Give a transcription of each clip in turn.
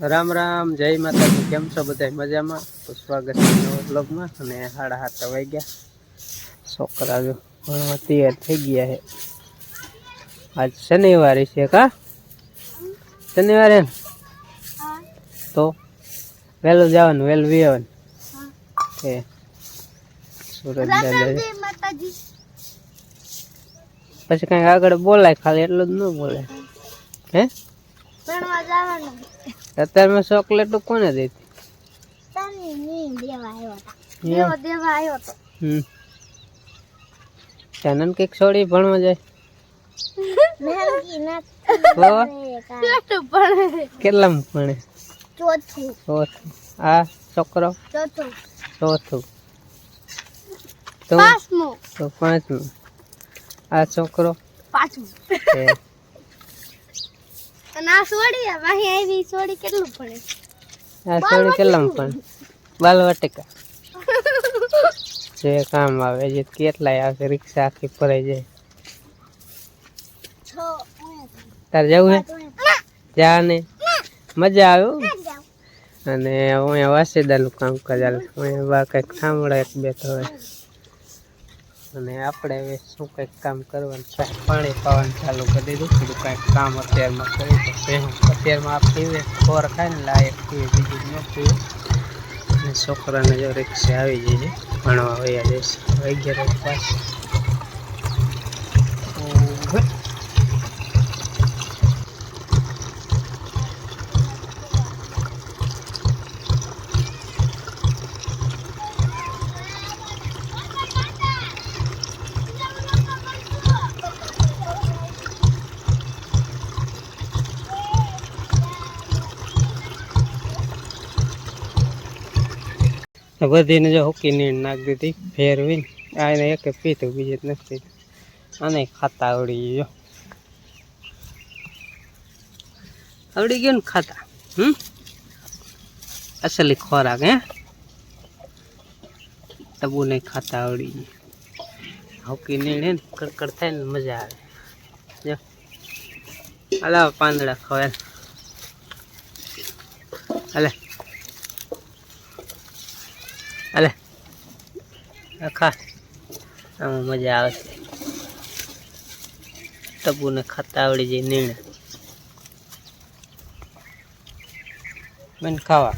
રામ રામ જય માતાજી. કેમ છો બધા મજામાં? તો સ્વાગત છે નવા બ્લોગમાં અને સાડા સાત વાગ્યા. છોકરા જો ભણવા તૈયાર થઈ ગયા છે. આજ શનિવારે છે કા? શનિવારે? તો વહેલું જવાનું વહેલું આવવાનું એ. સુરત પછી કઈ આગળ બોલાય ખાલી એટલું જ ન બોલે હે? ભણવા જવાનું. અત્યારમાં ચોકલેટ કોને દેતી? તને કંઈક છોડી ભણવા જાય. કેટલું ભણે. આ છોકરો? ચોથું. તો પાંચમું. આ છોકરો? પાંચમું. અને આ સોડી વાહી આવી સોડી કેટલું ભણે આ છોડી કેટલામાં ભણે બાલ વાટિકા જે કામ આવે જે કેટલાય આવશે રિક્ષા આખી ફરાઈ જાય. તારે જવું હે? જા ને. મજા આવ્યો અને અહીંયા વાસીદાનું કામ કરે અહીંયા બા કંઈક સાંભળે એક બે તો હોય. અને આપણે હવે શું કંઈક કામ કરવાનું છે? પાણી પાવાનું ચાલુ કરી દીધું. થોડું કાંઈક કામ અત્યારમાં કરી તો પહેલું અત્યારમાં આ પીવે, ખોર ખાય ને લાયક પીવે, બીજું ન પીવે. અને છોકરાને જો રિક્ષા આવી જાય છે ભણવા વયા જઈશ. અગિયાર પાછું બધીને જો હુકી નીણ નાખી દીધી, ફેરવીને આ એને એક પીધું બીજું નથી. આને ખાતા આવડી ગયો આવડી ગયો ને ખાતા, હમ? અસલી ખોરાક, હે? તબુ નહીં ખાતા આવડી ગયું હોકી નીણે ને કડકડ થાય ને મજા આવે. જો. અલા પાંદડા ખવાય. અલે અલે ખા આમાં મજા આવશે તબુને ખાતા આવડી જાય નીણ. બેન ખાવા.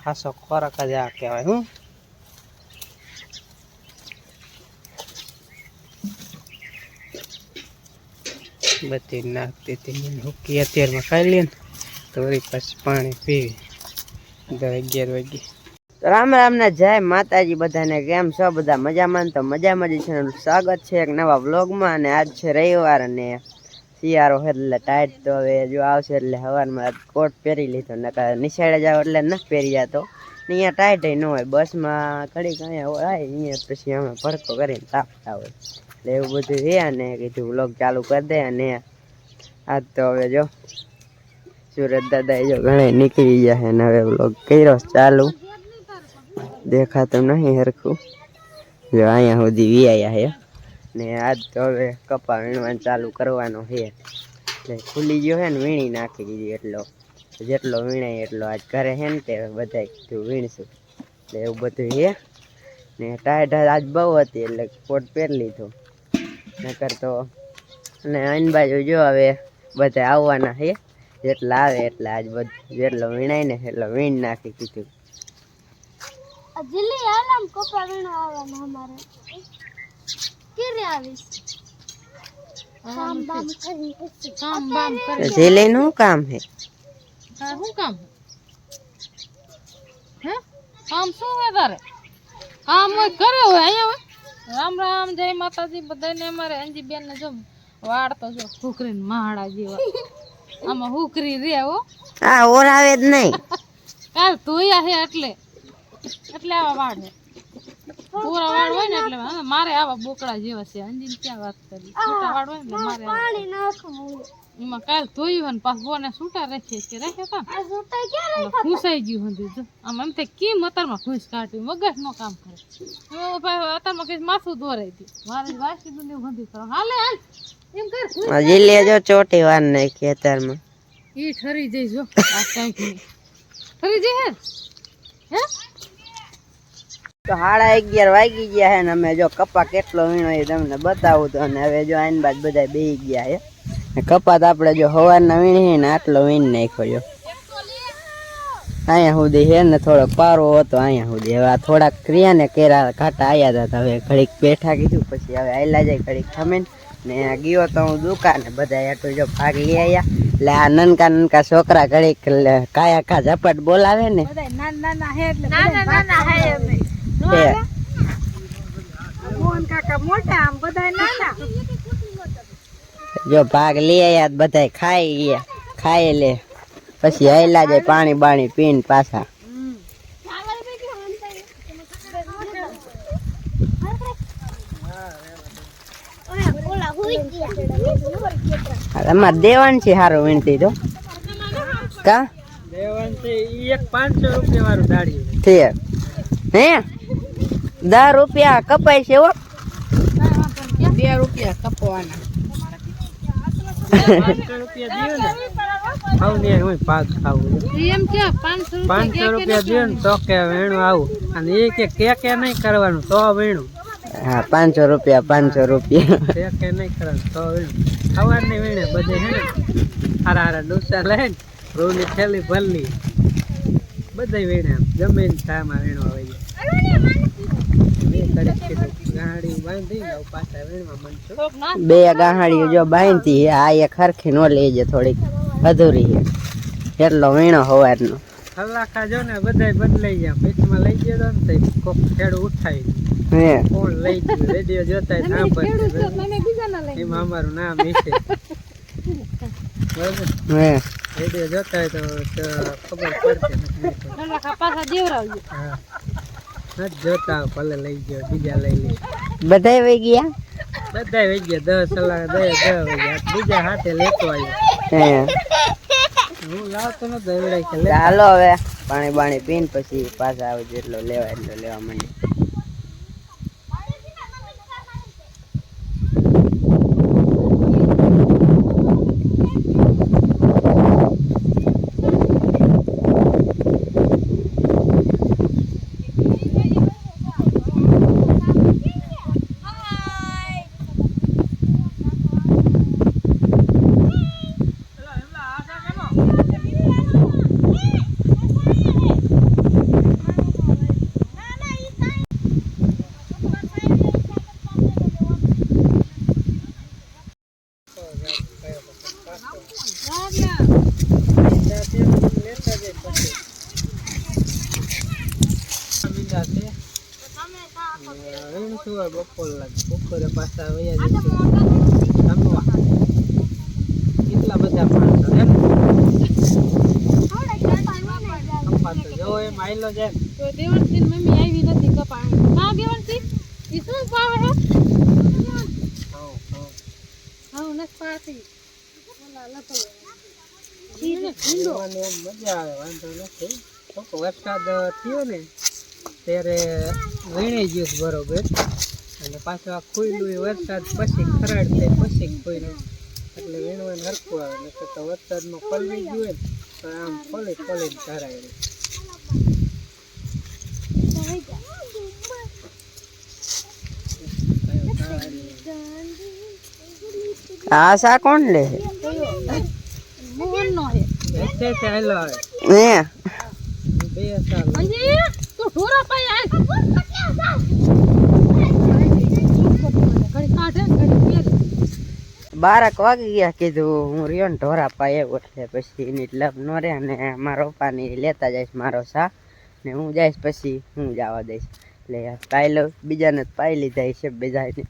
ખાસો ખોરાક જ આ કહેવાય હું બધી નાખતી હતી હુકી અત્યારમાં ખાઈ લે ને, તો વળી પાછી પાણી પીવી. દસ અગિયાર વાગે રામ રામ ને જય માતાજી બધાને કેમ છો? બધા મજામાં તો મજામાં જ છે સ્વાગત છે એક નવા વ્લોગમાં અને આજ છે રવિવાર અને શિયાળો હોય એટલે ટાઈટ તો હવે જો આવશે એટલે સવારમાં કોટ પહેરી લીધો, નકર નિશાળે જાવ એટલે ન પહેરી જતો અહીંયા ટાઈટ ન હોય, બસમાં ઘડીક અહીંયા હોય અહીંયા પછી અમે ભડકો કરીને તાપતા હોય. એટલે એવું બધું છે અને કીધું વ્લોગ ચાલુ કરી દે અને આજ તો હવે જો, સુરત દાદા જો ઘણા નીકળી ગયા છે ને હવે વ્લોગ કર્યો ચાલુ. દેખાતું નહીં હરખું. જો અહીંયા સુધી વિયાયા છે ને આજ તો હવે કપા વીણવાનું ચાલુ કરવાનો છે એટલે ખુલી ગયો છે ને વીણી નાખી દીધી એટલો. જેટલો વીણાય એટલો આજ ઘરે છે ને તે બધા કીધું વીણશું. એટલે એવું બધું છે ને ટાયર આજ બહુ હતી એટલે કોટ પહેરી લીધો. નકર તો અને આઈન બાજુ જો હવે બધા આવવાના છે જેટલા આવે એટલે આજ બધું, જેટલો વીણાય ને એટલો વીણ નાખી આ જીલી આલામ કપા વીણો આવવાના અમારે. કેરે આવીશ? કામ બામ શું કામ? હે? કામ શું તારે? કામ હોય કરે હોય અહીંયા હોય? રામ રામ જય માતાજી. બધાને અમારે અંજી બેન ને જો વાળ તો જો હુકરી માહડા જેવા. આમાં હુકરી રે હો. હા ઓર આવે જ નહીં. કાલ ધોયા છે એટલે. એટલે આવા વાળ છે. પૂરા વાળ હોય ને એટલે મારે આવા બોકડા જેવા છે. અંજીને ક્યાં વાત કરી? છૂટા વાળ હોય ને મારે પાણી નાખવું. એમાં કાલ ધોયું હોય ને પાછું બોને છૂટા રાખીએ કે રાખે એટલે ખૂંસાઈ ગયું હતું જો. આમ એમ થાય કેમ અત્યારમાં ઘૂસ કાઢ્યું? મગજ નો કામ કરે. હું ભાઈ અત્યારમાં કઈ માથું દોરાઈ ગયું. મારે વાસી દુનિયા બંધી કરો હાલે હાલ. એમ કર હજી લેજો ચોટી વાર ને ખેતરમાં ઈ ઠરી જઈ જો આ કાંઈક નહીં. ઠરી જઈ હે? હે? તો સાડા અગિયાર વાગી ગયા છે ને અમે જો કપા કેટલો વીણો એ તમને બતાવું તો અને હવે જો આઈન બાદ બધા બેહી ગયા છે ને કપા તો આપણે જો સવારના વીણી ને આટલો વીણ નાખ્યો જો. અહીંયા સુધી છે ને થોડોક પારો હતો અહીંયા સુધી. હવે આ થોડાક ક્રિયા ને કેરા ઘાટા આવ્યા હતા તો હવે ઘડીક બેઠા કીધું પછી હવે આયલા જાય ઘડીક ખમીને. ને આ ગયો તો હું દુકાને બધા આટલું જો ભાગ લઈ આવ્યા એટલે આ નનકા નનકા છોકરા ઘડીક કાયા કા ઝપટ બોલાવે ને. નાના નાના હે એટલે નાના નાના હે મોહન કાકા મોટા આમ બધા નાના. જો ભાગ લઈ આવ્યા તો બધાય ખાઈ ગયા. ખાઈ લે. પછી હેલા જાય પાણી બાણી પીને પાછા. અમારે દેવાન છે સારું વીણતી તો. કા? દેવાન છે એક પાંચસો રૂપિયા વાળું દાડી છે. હે? દસ રૂપિયા કપાય છે હો. બે રૂપિયા કપવાના. પાંચસો રૂપિયા દો ને હું પાક ખાવું. પાંચસો પાંચસો રૂપિયા દો ને તો કે વેણું આવું. અને એ કે કે કે નહીં કરવાનું તો વેણું. હા પાંચસો રૂપિયા પાંચસો રૂપિયા. કે કે નહીં કરવાનું તો વેણું. નહીં વેણે બધે હે ને હારા હારા ડોસા લઈને રોની થેલી ભરલી. બધા વેણે આમ ગમે ને ટાઈમમાં વેણું આવે બે ગાહાડીઓ જો બાંધતી આ એક હરખી નો લેજે થોડીક. અધૂરી છે. એટલો વીણો હવારનો. કલાકા જો ને બધાય બદલાઈ ગયા. પેટમાં લઈ ગયો તો ને તો કોક ખેડ ઉઠાવી હે. કોણ લઈ ગયું? રેડિયો જોતા ના લઈ એમાં અમારું નામ હશે બરોબર? હે. રેડિયો જોતા હોય તો ખબર પડશે પાછા દેવરાવજો હા. જોતા ભલે લઈ ગયો બીજા લઈ લે. બધાય વહી ગયા? બધાય વહી ગયા દસ કલાક દસ દસ વાગ્યા બીજા હાથે લેતો આવ્યો હું લાવતો એવડાય ચાલો હવે પાણી બાણી પીને પછી પાછા આવે જેટલો લેવાય એટલો લેવા માંડી બીજા છે એમ શું હોય બપોર બપોરે પાછા વયા જશે જમવા કેટલા બધા માણસો એમ? જો એમ આયલો જાય ને. તો દેવણસિંહ મમ્મી આવી નથી કપા હા દેવણસિંહ એ શું પાવે હે. હા નથી પાતી જોવાની એમ મજા આવે વાંધો નથી. તો કે વરસાદ થયો ને ત્યારે વીણી ગયું બરોબર. અને પાછું આ ખુલ્લું એ વરસાદ પછી ખરાડ થાય પછી ખોયલું એટલે વીણવાનું હરખું આવે નકર તો વરસાદમાં પલળી ગયું હોય ને તો આમ ફોલી ફોલીને ધરાય આ સા કોણ લે? મોહન નો હે એટલે તે હાલો હે? બે સાલ. અંજી તું ઢોરા બારક વાગી ગયા કીધું, હું રહ્યો ને ઢોરા પાય એટલે પછી એની લપ નો રે અને મારા પપ્પાની લેતા જઈશ મારો સા ને હું જઈશ પછી હું જવા દઈશ. એટલે પાઈ લઉં બીજાને પાઈ લીધા છે બીજાને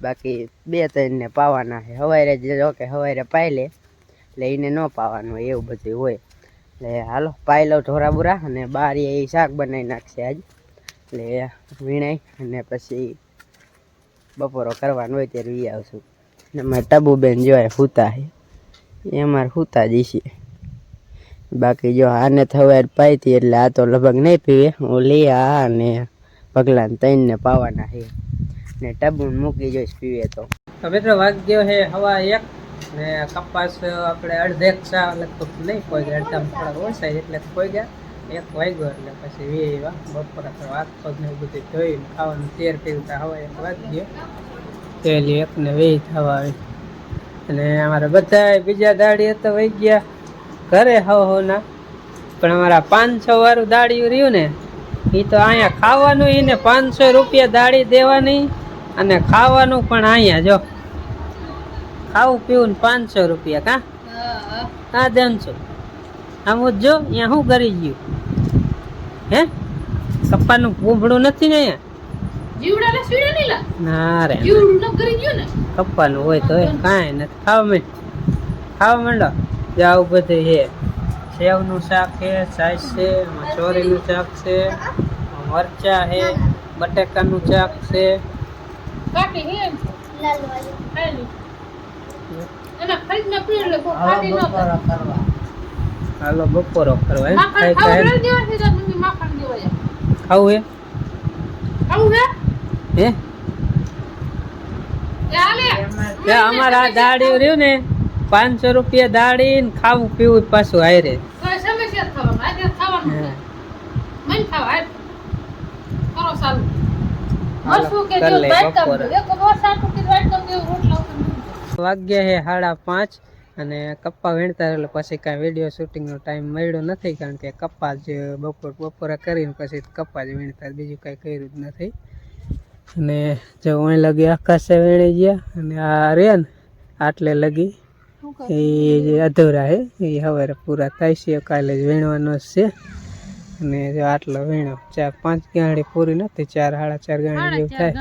બાકી બે ત્રણને પાવાના છે. હવારે જો કે હવારે પાઈ લે, એટલે એને ન પાવાનું હોય એવું બધું હોય. એટલે હાલો પાઈ લઉં ઢોરા બુરા અને બારીએ એ શાક બનાવી નાખશે આજ. એટલે વીણાઈ અને પછી બપોરો કરવાનો હોય ત્યારે વી આવશું. ને મારા ટબુબેન જોય હુતા એ અમારે હુતા જ છે. બાકી જો આને થવા પાઈતી એટલે આ તો લગભગ નહીં પીવે. હું લઈ આ અને પગલાં તઈને પાવાના છે ને ટબુ મૂકી જોઈશ પીવે તો. મિત્રો વાગ્યો છે હવા એક. ને કપાસ આપણે અડધેક સા લગભગ નહીં કોઈ ગયા. અડધા થોડાક ઓછા એટલે કોઈ ગયા. એક વાગ્યો એટલે પછી વે એવા બપોરે તો હાથ પગ ને એવું બધું ધોઈને ખાવાનું તેર પીવું તો હવા એક વાગ્યો પહેલી એક ને વે થવા આવી અને અમારા બધા બીજા દાડી તો વહી ગયા. ઘરે હવ હવ ના. પણ અમારા પાંચસો વાળું દાડિયું રહ્યું ને એ તો અહીંયા ખાવાનું એને પાંચસો રૂપિયા દાડી દેવાની અને ખાવાનું પણ અહીંયા જો. ખાવું પીવું ને પાંચસો રૂપિયા કા? હા છું. આમ જ જો અહીંયા શું કરી ગયું? હે? કપ્પાનું પૂંભળું નથી ને અહીંયા? સીડા નહીં લા. ના રે. જીવડું ન કરી ગયું ને. કપ્પાનું હોય તો એ કાંઈ નથી. ખાવા માંડ. ખાવા માંડો. જે આવું બધું છે સેવનું શાક છે સાઈસ છે ચોરીનું શાક છે મરચા છે બટેકાનું શાક છે. કાટી હે લાલ વાળી. પીડ લે. ન હાલો બપોરો કરવા એમ ખાઈ ખાવું ખાઈ ખાવું હે? ખાવું હે? હે? એ અમારા આ રહ્યું ને પાંચસો રૂપિયા દાડી ને ખાવું પીવું પાછું હારે વાગ્યા હે સાડા પાંચ. અને કપ્પા વીણતા એટલે પછી કાંઈ વીડિયો શૂટિંગનો ટાઈમ મળ્યો નથી કારણ કે કપ્પા જ બપોર બપોરે કરીને પછી કપ્પા જ વીણતા બીજું કાંઈ કર્યું જ નથી. અને જો અહીં લગી આકાશે વીણી ગયા અને આ રે ને આટલે લગી. એ જે અધૂરા છે એ સવારે પૂરા થાય છે કાલે જ વીણવાનો જ છે. અને જો આટલો વીણો ચાર પાંચ ગાંડી પૂરી નથી ચાર સાડા ચાર ગાંડી જેવું થાય.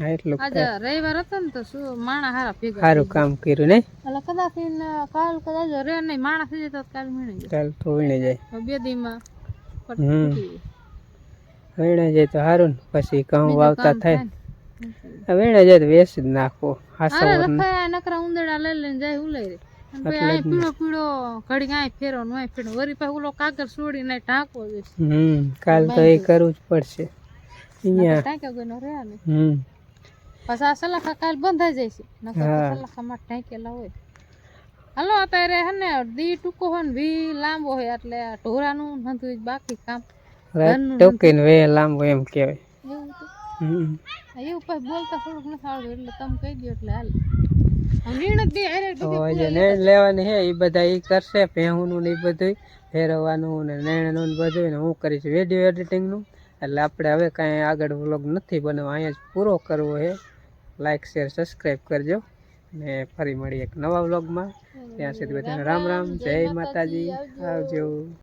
એટલું રવિવાર હતો ને તો શું માણા હારા ભેગા સારું કામ કર્યું એટલે કદાચ કાલ કદાચ રે નહીં માણસ થઈ જાય તો કાલ મીણી જાય. ચાલ તો વીણી જાય. બે દીમાં પટ હમ. ફૂટી જાય. વીણે જાય તો સારું ને પછી ઘઉં વાવતા થાય. ને. વીણે જાય તો વેસી જ હાસો વર ને. લખાય નકરા ઉંદરડા લઈ લઈને જાય ઉલાઈ રે. ને. પીળો પીળો ફેરવો ને અહીં ફેરવો. વળી પાછું ઓલો કાગળ છોડીને ઢાંકવો ટાંકો હમ કાલ તો એ કરવું જ પડશે. અહીંયા. ટાંક્યો ગયો ને. હમ. પછી આ સલાખા કાલ બંધાઈ જાય છે નકર હા. તો સલાખામાં ટાંકેલા હોય હાલો અત્યારે હે ને દી ટૂંકો હોય ને વી લાંબો હોય એટલે આ ઢોરાનું નતું જ બાકી કામ રાત ઘરનું ટોકીને વે લાંબો એમ કહેવાય એવું તો હમ એવું પછી બોલતા થોડુંક નથી આવડતું એટલે તમે કહી દો એટલે હાલ આમ વીણ જ દે અરે તો બધી જે નેણ લેવાની છે એ બધા એ કરશે ભેહુંનું ને એ બધું ફેરવવાનું ને નેણનું ને બધું ને હું કરીશ વીડિયો એડિટિંગનું એટલે આપણે હવે કાંઈ આગળ વ્લોગ નથી બનાવવા અહીંયા જ પૂરો કરવો છે લાઇક શેર સબસ્ક્રાઈબ કરજો. ને ફરી મળીએ એક નવા વ્લોગમાં ત્યાં સુધી બધાને રામ રામ. જય માતાજી. આવજો.